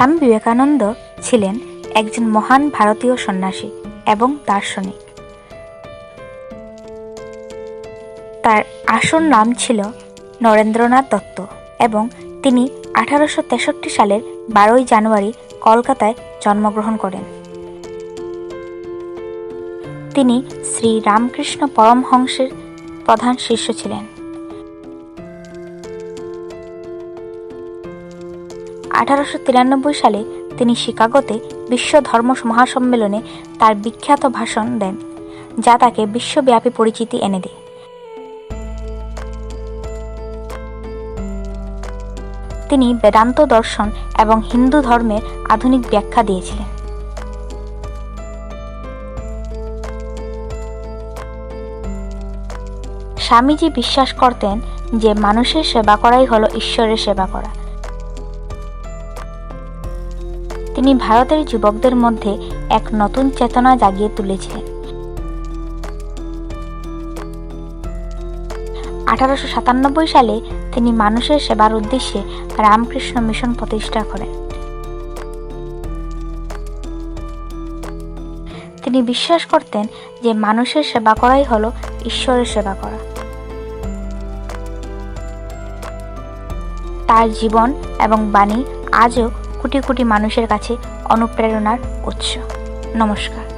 স্বামী বিবেকানন্দ ছিলেন একজন মহান ভারতীয় সন্ন্যাসী এবং দার্শনিক। তার আসল নাম ছিল নরেন্দ্রনাথ দত্ত এবং তিনি আঠারোশো তেষট্টি সালের বারোই জানুয়ারি কলকাতায় জন্মগ্রহণ করেন। তিনি শ্রী রামকৃষ্ণ পরমহংসের প্রধান শিষ্য ছিলেন। আঠারোশো তিরানব্বই সালে তিনি শিকাগোতে বিশ্ব ধর্ম মহাসম্মেলনে তার বিখ্যাত ভাষণ দেন, যা তাকে বিশ্বব্যাপী পরিচিতি এনে দেয়। তিনি বেদান্ত দর্শন এবং হিন্দু ধর্মের আধুনিক ব্যাখ্যা দিয়েছিলেন। স্বামীজি বিশ্বাস করতেন যে মানুষের সেবা করাই হলো ঈশ্বরের সেবা করা। তিনি ভারতের যুবকদের মধ্যে এক নতুন চেতনা জাগিয়ে তুলেছিলেন। আঠারোশো সাতানব্বই সালে তিনি মানুষের সেবার উদ্দেশ্যে রামকৃষ্ণ মিশন প্রতিষ্ঠা করেন। তিনি বিশ্বাস করতেন যে মানুষের সেবা করাই হলো ঈশ্বরের সেবা করা। তার জীবন এবং বাণী আজও কোটি কোটি মানুষের কাছে অনুপ্রেরণার উৎস। নমস্কার।